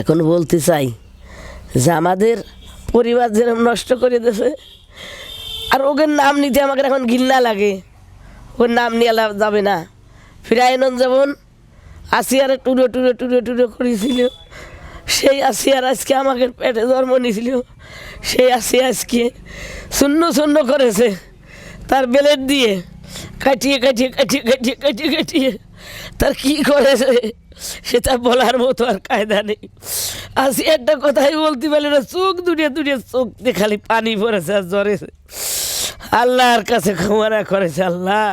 এখন বলতে চাই, যে আমাদের পরিবার যেরকম নষ্ট করে দিয়েছে, আর ওকে নাম নিতে আমাকে এখন ঘৃণা লাগে। ওর নাম নিয়ে যাবে না। ফিরায়নন যেমন আসিয়ারে টুরো টুরো টুরো টুরো করেছিল, সেই আসিয়ার আজকে আমাকে পেটে জন্ম নিয়েছিল, সেই আসিয়া আজকে শূন্য শূন্য করেছে। তার বেলেট দিয়ে কাটিয়ে কাটিয়ে কাটিয়ে কাটিয়ে কাটিয়ে কাটিয়ে তার কি করেছে সেটা বলার মতো আর কায়দা নেই। আসি একটা কথাই বলতে পারলে না, চোখ দুটিয়ে দুটিয়ে চোখ দিয়ে খালি পানি পড়েছে আর জ্বরেছে আল্লাহর কাছে ক্ষমা করেছে আল্লাহ।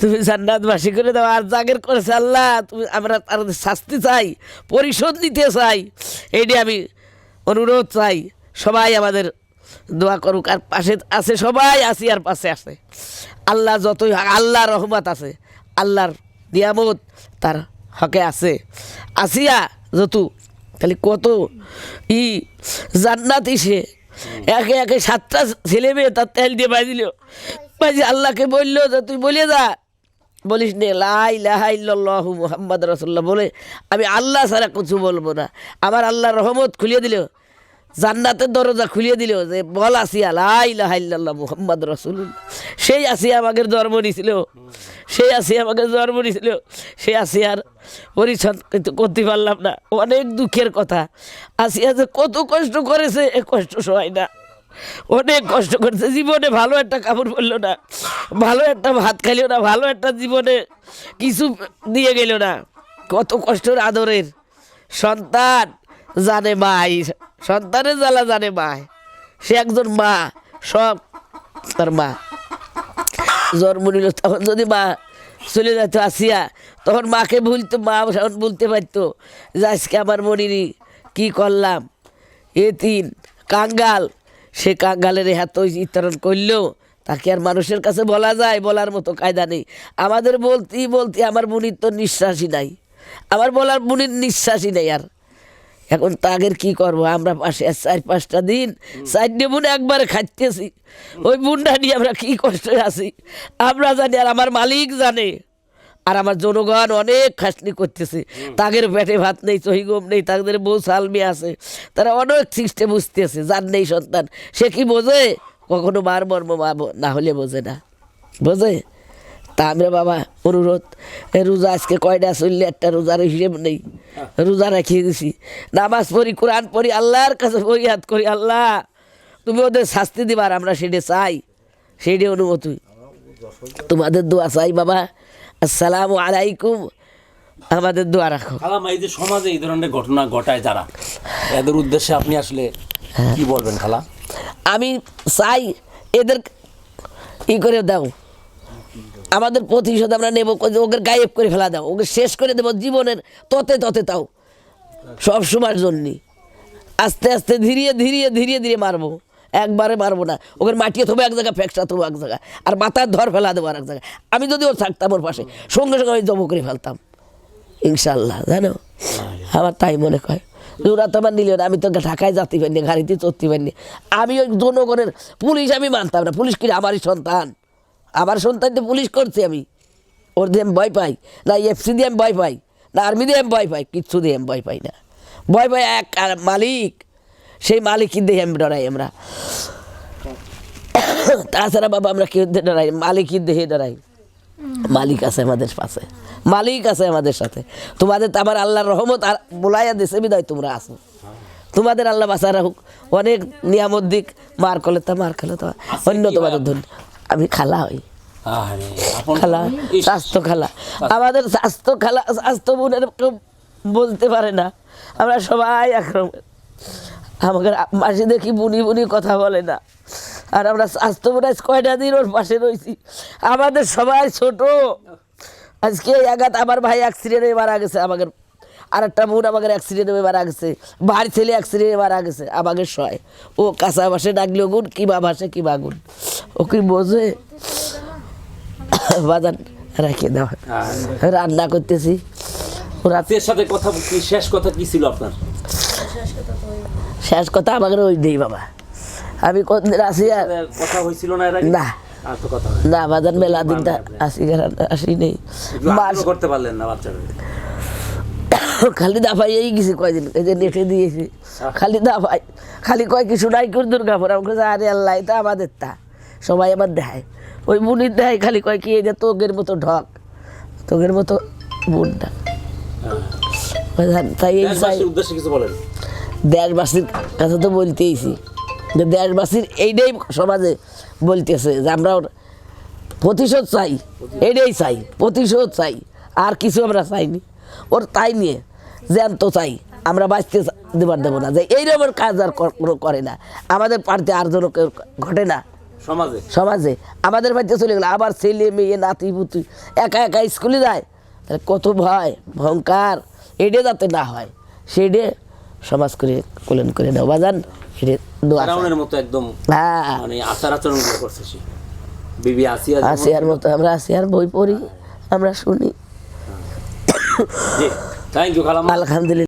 তুমি জান্নাতবাসী করে দাও, আর জাগের করেছে আল্লাহ। তুমি, আমরা তার শাস্তি চাই, পরিশোধ নিতে চাই। এইটি আমি অনুরোধ চাই, সবাই আমাদের দোয়া করুক। আর পাশে আছে সবাই, আসি আর পাশে আছে আল্লাহ যতই আল্লাহ রহমত আছে, আল্লাহর নিয়ামত তার হকে আছে। আসিয়া যতু, খালি কত? ই জান্নাত সে একে একে সাতটা ছেলে মেয়ে তার তেল দিয়ে বাজিল বাজি আল্লাহকে বলল যে, তুই বলে যা। বলিস নে লাই লাহাই লাহু মোহাম্মদ রসুল্লাহ বলে, আমি আল্লাহ ছাড়া কিছু বলব না। আমার আল্লাহ রহমত খুলিয়ে দিল। জান্নাতের দরজা খুলিয়ে দিল যে, বল আসিয়া লাই লাহাইল্লাহ মুহাম্মদ রসুল্লাহ সেই আসিয়া আমাকে জন্ম নিয়েছিল সেই আসিয়া আমাকে জন্ম নিয়েছিল সেই আসিয়ার পরিচ্ছন্ন কিন্তু করতে পারলাম না। অনেক দুঃখের কথা। আসিয়া যে কত কষ্ট করেছে, এ কষ্ট সবাই না। অনেক কষ্ট করছে। জীবনে ভালো একটা কাপড় পরলো না। ভালো একটা ভাত খাইলো না। ভালো একটা জীবনে কিছু দিয়ে গেল না। কত কষ্টের আদরের সন্তান জানে মাই সন্তানের জ্বালা জানে মাই সে একজন মা, সব তার মা। জন্ম নিল তখন যদি মা চলে যেত আসিয়া, তখন মাকে ভুলতো মা তখন বলতে পারতো যে আজকে আমার মনিরি কি করলাম। এ তিন কাঙ্গাল, সে কাঙ্গালের হাত ইতরণ করলেও তাকে আর মানুষের কাছে বলা যায়, বলার মতো কায়দা নেই। আমাদের বলতেই বলতে আমার মুনির তো নিঃশ্বাসই নাই। আমার বলার মুনির নিঃশ্বাসই নেই আর। এখন তাগের কি করব? আমরা পাশে চার পাঁচটা দিন চারটে বোন একবারে খাইতেছি। ওই বুনটা নিয়ে আমরা কি কষ্টে আছি? আমরা জানি আর আমার মালিক জানে। আর আমার জনগণ অনেক খাসনি করতেছে। তাদের পেটে ভাত নেই চহিগম নেই তাদের বউ সালমি আছে। তারা অনেক সৃষ্টে বুঝতেছে যার নেই সন্তান। সে কি বোঝে? কখনো মার মর্ম মা ব- না হলে বোঝে না। বোঝে? আমরা বাবা অনুরোধ রোজা আজকে কয়টা? চললে একটা রোজার হিসেব নেই। রোজা রাখিয়ে দিছি। নামাজ পড়ি কোরআন পড়ি আল্লাহর কাছে ফরিয়াদ করি আল্লাহ। তুমি ওদের শাস্তি দিবার আমরা সেটা চাই। সেইটা অনুমতি। তোমাদের দোয়া চাই বাবা। আসসালামু আলাইকুম। আমাদের দোয়া রাখো। এই যে সমাজে এই ধরনের ঘটনা ঘটায় যারা এদের উদ্দেশ্যে আপনি আসলে কি বলবেন খালা? আমি চাই এদের ই করে দাও। আমাদের প্রতিশোধ আমরা নেব, ওকে গায়েব করে ফেলা দাও, ওকে শেষ করে দেবো জীবনের ততে ততে তাও, সব সময়ের জন্যই। আস্তে আস্তে ধীরে ধীরে ধীরে ধীরে মারবো, একবারে মারবো না। ওকে মাটিয়ে থবো এক জায়গায় ফ্যাকসা থবো এক জায়গায়, আর মাথার ধর ফেলা দেবো আর এক জায়গায়। আমি যদি ওর থাকতাম ওর পাশে, সঙ্গে সঙ্গে আমি জমো করে ফেলতাম। ইনশাল্লাহ জানো? আমার তাই মনে হয় ওরা তো আমার নিল না, আমি তো ঢাকায় যাতে পারিনি গাড়িতে চড়তে পারিনি আমি ওই জনগণের পুলিশ আমি মানতাম না, পুলিশ কি আমারই সন্তান? আমার সন্তান তো পুলিশ করছি আমি। ওর দিয়ে আমি ভয় পাই না এফসি দিয়ে আমি ভয় পাই না আর্মি দিয়ে আমি ভয় পাই কিচ্ছু দিয়ে আমি ভয় পাই না। ভয় পাই এক মালিক সেই মালিকই দিয়ে আমি ডরাই আমরা। তাছাড়া বাবা আমরা কেউ ডরাই মালিকই দেহে ডরাই। মালিক আছে আমাদের পাশে মালিক আছে আমাদের সাথে। তোমাদের তো আমার আল্লাহর রহমত আর বলাইয়া দেশে বিদায় তোমরা আসো। তোমাদের আল্লাহ বাসা রাখুক অনেক নিয়ামত দিক মার কলে তা মার খেলে তো অন্য তোমাদের ধন আমি খালা হই। খালা স্বাস্থ্য খালা আমাদের স্বাস্থ্য খালা স্বাস্থ্য বোনের কেউ বলতে পারে না। আমরা সবাই একরকম। আমাকে মাসে দেখি বুনি বুনি কথা বলে না। আর আমরা স্বাস্থ্য বোন আজ কয়টা দিন ওর পাশে রয়েছি আমাদের সবাই ছোট। আজকে এই আঘাত আমার ভাই অ্যাক্সিডেন্টে মারা গেছে আমাদের আর একটা বোন অ্যাক্সিডেন্ট অ্যাক্সিডেন্টে মারা গেছে। ভাই ছেলে অ্যাক্সিডেন্টে মারা গেছে আমাকে সয়। ও কাঁচা ভাসে ডাকলেও গুণ কিবা ভাসে কিবা গুণ? ও কি বোঝে? বাজার রেখে দেওয়া রান্না করতেছি। রাতের সাথে কথা কি শেষ কথা কি ছিল আপনার? শেষ কথা আমাকে ওই নেই বাবা। আমি কোনদিন আসি আর কথা হয়েছিল না না। হয় না বাজার মেলা দিনটা আসি আসি নেই। করতে পারলেন না বাচ্চাদের। খালি দাফাইয়েই গেছি কয়দিন এই যে নেটে দিয়েছি। খালি দাফাই খালি কয় কিছু নাই করে দুর্গাপুর আমাকে আরে আল্লাহ এটা আমাদের তা। সবাই আমার দেখায়। ওই বুনির দেখায় খালি কয় কি এই যে তোগের মতো ঢক তোগের মতো বুনটা তাই এই দেশবাসীর কাছে তো বলতেইছি। যে দেশবাসীর এইটাই সমাজে বলতেছে যে আমরা ওর প্রতিশোধ চাই। এইটাই চাই প্রতিশোধ চাই। আর কিছু আমরা চাইনি। ওর তাই নিয়ে জ্যান্ত চাই আমরা বাঁচতে দেবার দেবো না। যে এইরকম কাজ আর করে না। আমাদের পার্টিতে আর কেউ ঘটে না। সমাজে? সমাজে। আমাদের বাড়িতে চলে গেলো আবার ছেলে মেয়ে নাতি পুতি একা একা স্কুলে যায়। তাহলে কত ভয় ভয়ঙ্কার। এডে যাতে না হয় সেডে সমাজ করে কোলেন করে দাও বাজান সেটা। মতো একদম হ্যাঁ। মানে আচার আচরণ করছে সে। বিবি আসিয়া আসিয়ার মতো আমরা আসিয়ার বই পড়ি আমরা শুনি। Thank you, Alhamdulillah.